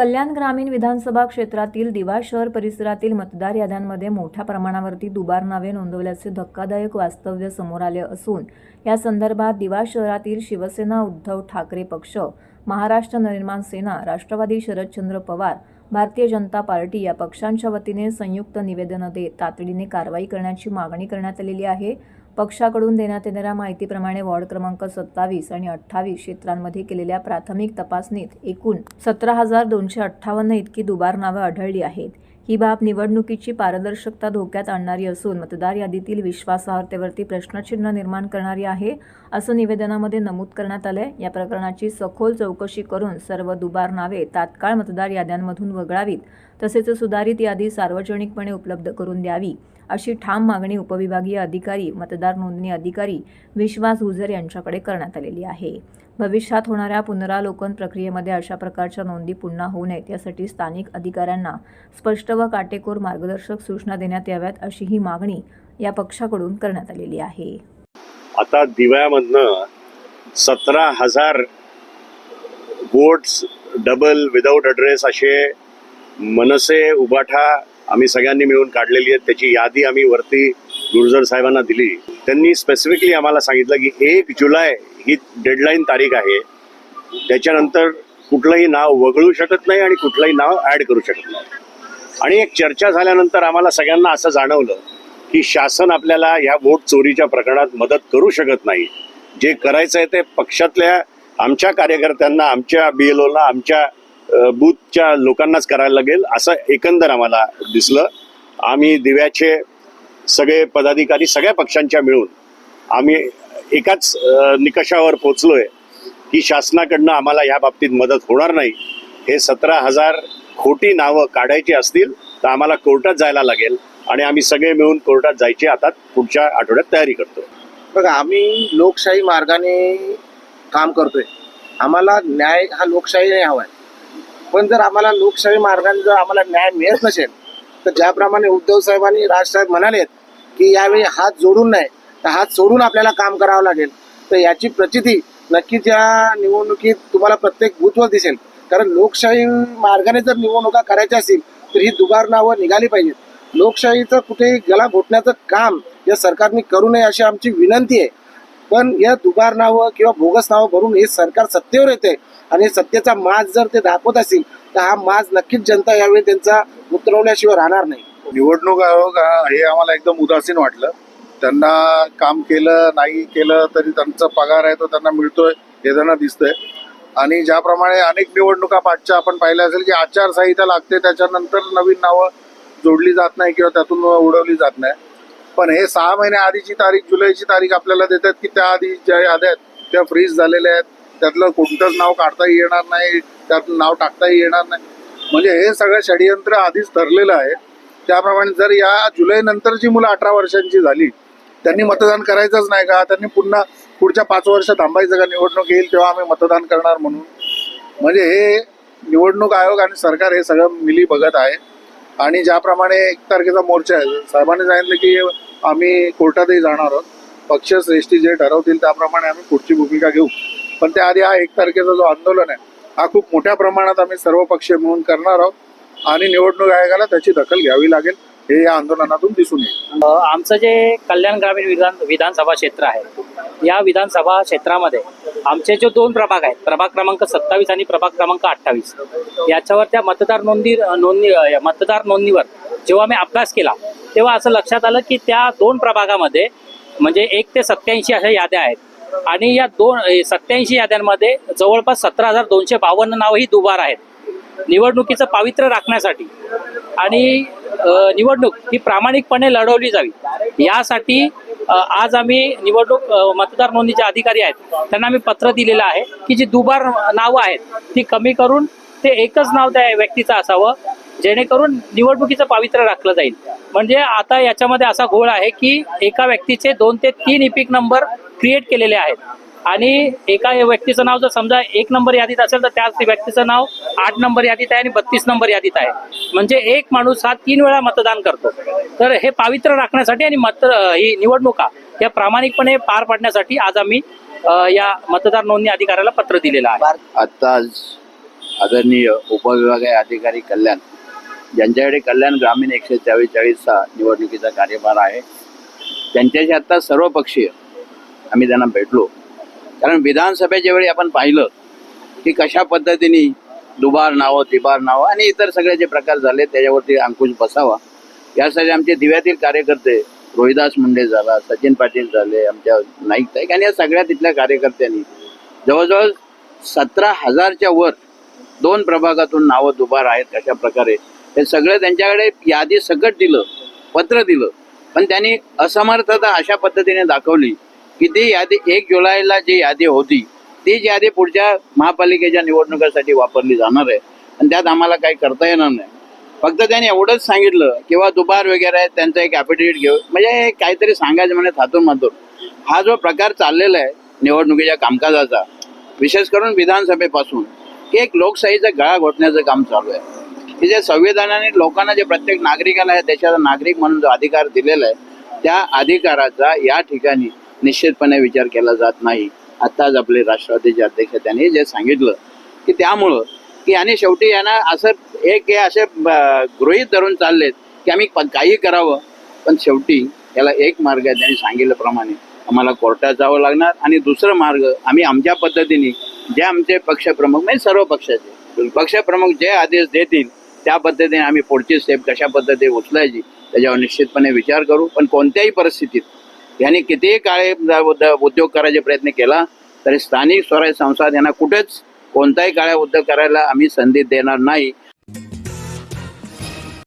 कल्याण ग्रामीण विधानसभा क्षेत्रातील दिवा शहर परिसरातील मतदार याद्यांमध्ये मोठ्या प्रमाणावरती दुबार नावे नोंदवल्याचे धक्कादायक वास्तव्य समोर आले असून या संदर्भात दिवा शहरातील शिवसेना उद्धव ठाकरे पक्ष महाराष्ट्र निर्माण सेना राष्ट्रवादी शरदचंद्र पवार भारतीय जनता पार्टी या पक्षांच्या वतीने संयुक्त निवेदन देत तातडीने कारवाई करण्याची मागणी करण्यात आलेली आहे. पक्षाकडून देण्यात येणाऱ्या माहितीप्रमाणे वॉर्ड क्रमांक सत्तावीस आणि अठ्ठावीस क्षेत्रांमध्ये केलेल्या प्राथमिक तपासणीत एकूण सतरा हजार दोनशे अठ्ठावन्न इतकी दुबार नावं आढळली आहेत. ही बाब निवडणुकीची पारदर्शकता धोक्यात आणणारी असून मतदार यादीतील विश्वासार्हतेवरती प्रश्नचिन्ह निर्माण करणारी आहे असं निवेदनामध्ये नमूद करण्यात आलंय. या प्रकरणाची सखोल चौकशी करून सर्व दुबार नावे तात्काळ मतदार याद्यांमधून वगळावीत. तसेच सुधारित यादी सार्वजनिकपणे उपलब्ध करून द्यावी. अशी ठाम मागणी उपविभागीय अधिकारी मतदार नोंदणी अधिकारी विश्वास गुजर यांच्याकडे करण्यात आलेली आहे. भविष्यात होणाऱ्या पुनरालोकन प्रक्रियेमध्ये अशा प्रकारच्या नोंदी पुन्हा होऊ नयेत यासाठी स्थानिक अधिकाऱ्यांना स्पष्ट व काटेकोर मार्गदर्शक सूचना देण्यात याव्यात अशी ही मागणी या पक्षाकडून करण्यात आलेली आहे. आता दिव्यामधनं सतरा हजार बोट्स डबल विदाऊट अड्रेस असे मनसे उबाठा आम्ही सगळ्यांनी मिळून काढलेली आहेत. त्याची यादी आम्ही वरती गुर्जर साहेबांना दिली. त्यांनी स्पेसिफिकली आम्हाला सांगितलं की एक जुलै ही डेडलाईन तारीख आहे. त्याच्यानंतर कुठलंही नाव वगळू शकत नाही आणि कुठलंही नाव ॲड करू शकत नाही. आणि एक चर्चा झाल्यानंतर आम्हाला सगळ्यांना असं जाणवलं की शासन आपल्याला ह्या वोट चोरीच्या प्रकरणात मदत करू शकत नाही. जे करायचं आहे ते पक्षातल्या आमच्या कार्यकर्त्यांना आमच्या बी एल ओला आमच्या बूथच्या लोकांनाच करायला लागेल. असं एकंदर आम्हाला दिसलं. आम्ही दिव्याचे सगळे पदाधिकारी सगळ्या पक्षांच्या मिळून आम्ही एकाच निकषावर पोचलोय की शासनाकडनं आम्हाला या बाबतीत मदत होणार नाही. हे सतरा हजार खोटी नावं काढायची असतील तर आम्हाला कोर्टात जायला लागेल आणि आम्ही सगळे मिळून कोर्टात जायची. आता पुढच्या आठवड्यात तयारी करतो बघा आम्ही लोकशाही मार्गाने काम करतोय. आम्हाला न्याय हा लोकशाहीने हवा आहे पण जर आम्हाला लोकशाही मार्गाने जर आम्हाला न्याय मिळत नसेल तर ज्याप्रमाणे उद्धव साहेबांनी राजसाहेब म्हणालेत की यावेळी हात जोडून नाही तर हात सोडून आपल्याला काम करावं लागेल. तर याची प्रचिती नक्कीच या निवडणुकीत तुम्हाला प्रत्येक बूथवर दिसेल. कारण लोकशाही मार्गाने जर निवडणुका करायच्या असतील तर ही दुगारणावर निघाली पाहिजेत. लोकशाहीचं कुठेही गला घोटण्याचं काम या सरकारने करू नये अशी आमची विनंती आहे. पण या दुबार नावं किंवा बोगस नावं भरून हे सरकार सत्तेवर येते आणि सत्तेचा माज जर ते दाखवत असतील तर हा माज नक्कीच जनता यावेळी त्यांचा उतरवल्याशिवाय राहणार नाही. निवडणूक आयोग हे आम्हाला एकदम उदासीन वाटलं. त्यांना काम केलं नाही केलं तरी त्यांचा पगार आहे तो त्यांना मिळतोय हे त्यांना दिसतंय. आणि ज्याप्रमाणे अनेक निवडणुका पाठच्या आपण पाहिल्या असेल की आचारसंहिता लागते त्याच्यानंतर नवीन नावं जोडली जात नाही किंवा त्यातून उडवली जात नाही. पण हे सहा महिने आधीची तारीख जुलैची तारीख आपल्याला देतात की त्या आधी ज्या याद्या आहेत त्या फ्रीज झालेल्या आहेत. त्यातलं कोणतंच नाव काढताही येणार नाही त्यात नाव टाकताही येणार नाही. म्हणजे हे सगळं षडयंत्र आधीच ठरलेलं आहे. त्याप्रमाणे जर या जुलै नंतरची मुलं अठरा वर्षांची झाली त्यांनी मतदान करायचंच नाही का? त्यांनी पुन्हा पुढच्या पाच वर्ष थांबायचं का? निवडणूक येईल तेव्हा आम्ही मतदान करणार म्हणून. म्हणजे हे निवडणूक आयोग आणि सरकार हे सगळं मिली बघत आहे. आणि ज्याप्रमाणे एक तारखेचा मोर्चा आहे साहेबांनी सांगितलं की आम्ही कोर्टातही जाणार आहोत. पक्ष श्रेष्ठी जे ठरवतील त्याप्रमाणे आम्ही पुढची भूमिका घेऊ. पण त्याआधी हा एक तारखेचा जो आंदोलन आहे हा खूप मोठ्या प्रमाणात आम्ही सर्व पक्ष मिळून करणार आहोत आणि निवडणूक आयोगाला त्याची दखल घ्यावी लागेल. हे या आंदोलनातून दिसून येईल. आमचं जे कल्याण ग्रामीण विधान विधानसभा क्षेत्र आहे या विधानसभा क्षेत्रामध्ये आमचे जे दोन प्रभाग आहेत प्रभाग क्रमांक सत्तावीस आणि प्रभाग क्रमांक अठ्ठावीस याच्यावर त्या मतदार नोंदी नोंदणी मतदार नोंदणीवर जेव्हा मी अभ्यास केला तेव्हा असं लक्षात आलं की त्या दोन प्रभागामध्ये म्हणजे एक ते सत्याऐंशी अशा याद्या आहेत आणि या दोन सत्याऐंशी याद्यांमध्ये जवळपास सतरा हजार दोनशे बावन्न नावं ही दुबार आहेत. निवडणुकीचं पावित्र्य राखण्यासाठी आणि निवडणूक ही प्रामाणिकपणे लढवली जावी. यासाठी आज आम्ही निवडणूक मतदार नोंदणीचे अधिकारी आहेत. त्यांना आम्ही पत्र दिलेलं आहे की जी दुबार नावं आहेत ती कमी करून ते एकच नाव त्या व्यक्तीचं असावं जेणेकरून निवडणुकीचं पावित्र्य राखलं जाईल. म्हणजे आता याच्यामध्ये असा घोळ आहे की एका व्यक्तीचे दोन ते तीन इपिक नंबर क्रिएट केलेले आहेत. आणि एका व्यक्तीचं नाव जर समजा एक नंबर यादीत असेल तर त्याच व्यक्तीचं नाव आठ नंबर यादीत आहे आणि बत्तीस नंबर यादीत आहे. म्हणजे एक माणूस हा तीन वेळा मतदान करतो. तर हे पावित्र्य राखण्यासाठी आणि मत ही निवडणुका या प्रामाणिकपणे पार पाडण्यासाठी आज आम्ही या मतदार नोंदणी अधिकाऱ्याला पत्र दिलेलं आहे. आत्ताच आदरणीय उपविभागीय अधिकारी कल्याण ज्यांच्याकडे कल्याण ग्रामीण एकशे चाळीसचा निवडणुकीचा कार्यभार आहे त्यांच्याशी आता सर्वपक्षीय आम्ही त्यांना भेटलो. कारण विधानसभेच्या वेळी आपण पाहिलं की कशा पद्धतीने दुबार नावं तिबार नावं आणि इतर सगळे जे प्रकार झाले त्याच्यावरती अंकुश बसावा. यासाठी आमचे दिव्यातील कार्यकर्ते रोहिदास मुंडे झाला सचिन पाटील झाले आमच्या नाईक ताईक आणि या सगळ्या तिथल्या कार्यकर्त्यांनी जवळजवळ सतरा हजारच्या वर दोन प्रभागातून नावं दुबार आहेत कशा प्रकारे हे सगळं त्यांच्याकडे यादी सकट दिलं पत्र दिलं. पण त्यांनी असमर्थता अशा पद्धतीने दाखवली की ती यादी एक जुलैला जी यादी होती तीच यादी पुढच्या महापालिकेच्या निवडणुकीसाठी वापरली जाणार आहे. आणि त्यात आम्हाला काही करता येणार नाही. फक्त त्यांनी एवढंच सांगितलं किंवा दुबार वगैरे आहे त्यांचं एक ॲफिडेविट घेऊ. म्हणजे काहीतरी सांगायचं म्हणे थातून मातून हा जो प्रकार चाललेला आहे निवडणुकीच्या कामकाजाचा विशेष करून विधानसभेपासून की एक लोकशाहीचा गळा घोटण्याचं काम चालू आहे. की जे संविधानाने लोकांना जे प्रत्येक नागरिकाला या देशाचा नागरिक म्हणून जो अधिकार दिलेला आहे त्या अधिकाराचा या ठिकाणी निश्चितपणे विचार केला जात नाही. आत्ताच आपले राष्ट्रवादीचे अध्यक्ष त्यांनी जे सांगितलं की त्यामुळं की आणि शेवटी यांना असं एक हे असे गृहित गृहीत धरून चाललेत की आम्ही काही करावं. पण शेवटी याला एक मार्ग आहे त्यांनी सांगितल्याप्रमाणे आम्हाला कोर्टात जावं लागणार आणि दुसरं मार्ग आम्ही आमच्या पद्धतीने जे आमचे पक्षप्रमुख म्हणजे सर्व पक्षाचे पक्षप्रमुख जे आदेश देतील त्या पद्धतीने आम्ही पुढची स्टेप कशा पद्धतीने उचलायची त्याच्यावर निश्चितपणे विचार करू. पण कोणत्याही परिस्थितीत यांनी कितीही काळे उद- उद्योग करायचे प्रयत्न केला तरी स्थानिक स्वराज्य संस्था यांना कुठेच कोणताही काळ्या उद्योग करायला आम्ही संधी देणार नाही.